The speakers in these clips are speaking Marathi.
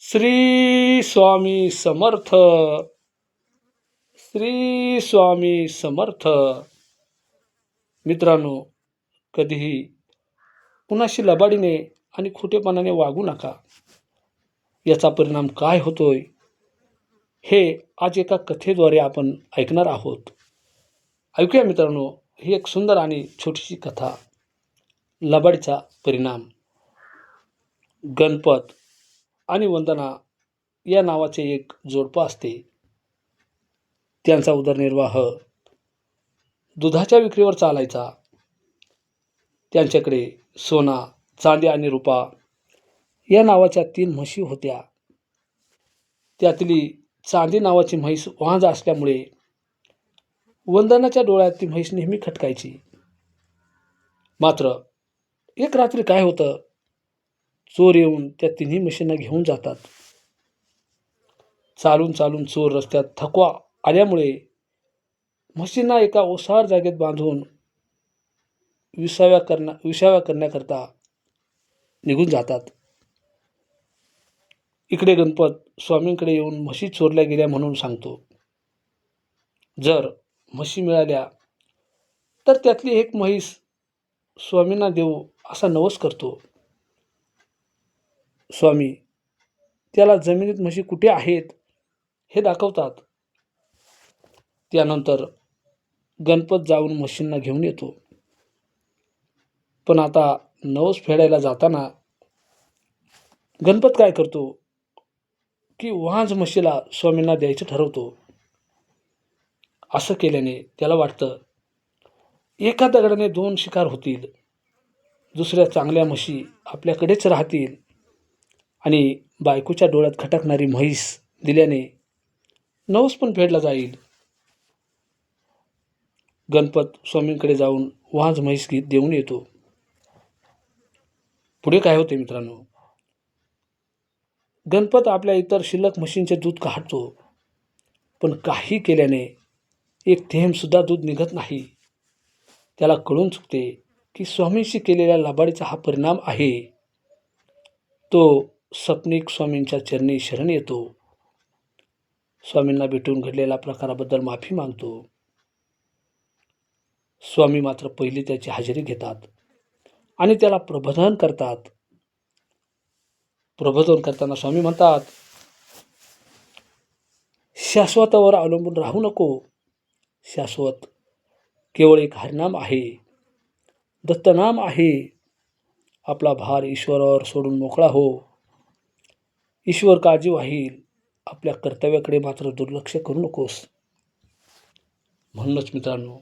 श्री स्वामी समर्थ. श्री स्वामी समर्थ. मित्रांनो कधीही कुणाशी लबाडीने आणि खोटेपणाने वागू नका. याचा परिणाम काय होतोय हे आज एका कथेद्वारे आपण ऐकणार आहोत. ऐकूया मित्रांनो ही एक सुंदर आणि छोटीशी कथा. लबाडीचा परिणाम. गणपत आणि वंदना या नावाचे एक जोडपं असते. त्यांचा उदरनिर्वाह दुधाच्या विक्रीवर चालायचा. त्यांच्याकडे सोना चांदी आणि रुपा या नावाच्या तीन म्हशी होत्या. त्यातली चांदी नावाची म्हैस वांज असल्यामुळे वंदनाच्या डोळ्यात ती म्हैस नेहमी खटकायची. मात्र एक रात्री काय होतं? चोर येऊन त्या तिन्ही म्हशींना घेऊन जातात. चालून चालून चोर रस्त्यात थकवा आल्यामुळे म्हशींना एका ओसार जागेत बांधून विसाव्या करण्या विसाव्या करण्याकरता निघून जातात. इकडे गणपत स्वामींकडे येऊन म्हशी चोरल्या गेल्या म्हणून सांगतो. जर म्हशी मिळाल्या तर त्यातली एक म्हैस स्वामींना देऊ असा नवस करतो. स्वामी त्याला जमिनीत म्हशी कुठे आहेत हे दाखवतात. त्यानंतर गणपत जाऊन म्हशींना घेऊन येतो. पण आता नवस फेडायला जाताना गणपत काय करतो? की वाज म्हशीला स्वामींना द्यायचं ठरवतो. असं केल्याने त्याला वाटतं एका दगडाने दोन शिकार होतील दुसऱ्या चांगल्या म्हशी आपल्याकडेच राहतील. आणि बायकोच्या डोळ्यात खटकणारी म्हैस दिल्याने नवस पण फेडला जाईल. गणपत स्वामींकडे जाऊन वाज म्हैस गीत देऊन येतो. पुढे काय होते मित्रांनो? गणपत आपल्या इतर शिल्लक म्हशींचे दूध काढतो. पण काही केल्याने एक थेंबसुद्धा दूध निघत नाही. त्याला कळून चुकते की स्वामींशी केलेल्या लबाडीचा हा परिणाम आहे. तो सपनिक स्वामींच्या चरणी शरण येतो. स्वामींना भेटून घडलेल्या प्रकाराबद्दल माफी मागतो. स्वामी मात्र पहिली त्याची हजेरी घेतात आणि त्याला प्रबोधन करतात. प्रबोधन करताना स्वामी म्हणतात शाश्वतावर अवलंबून राहू नको. शाश्वत केवळ एक हरिनाम आहे. दत्तनाम आहे. आपला भार ईश्वरावर सोडून मोकळा हो. ईश्वर काळजी वाहील. आपल्या कर्तव्याकडे मात्र दुर्लक्ष करू नकोस. म्हणूनच मित्रांनो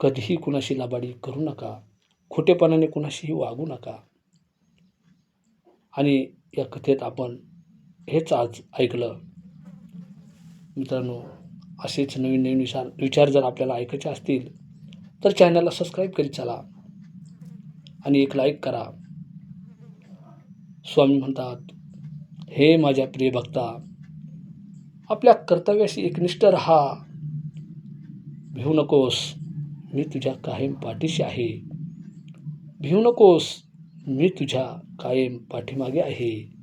कधीही कुणाशी लाबाडी करू नका. खोटेपणाने कुणाशीही वागू नका. आणि या कथेत आपण हेच आज ऐकलं. मित्रांनो असेच नवीन नवीन विचार विचार जर आपल्याला ऐकायचे असतील तर चॅनलला सबस्क्राईब करीत चला. आणि एक लाईक करा. स्वामी म्हणतात हे माझ्या प्रिय भक्ता आपल्या कर्तव्याशी एकनिष्ठ राहा. भिवू नकोस मी तुझ्या कायम पाठीशी आहे. भिवू नकोस मी तुझ्या कायम पाठीमागे आहे.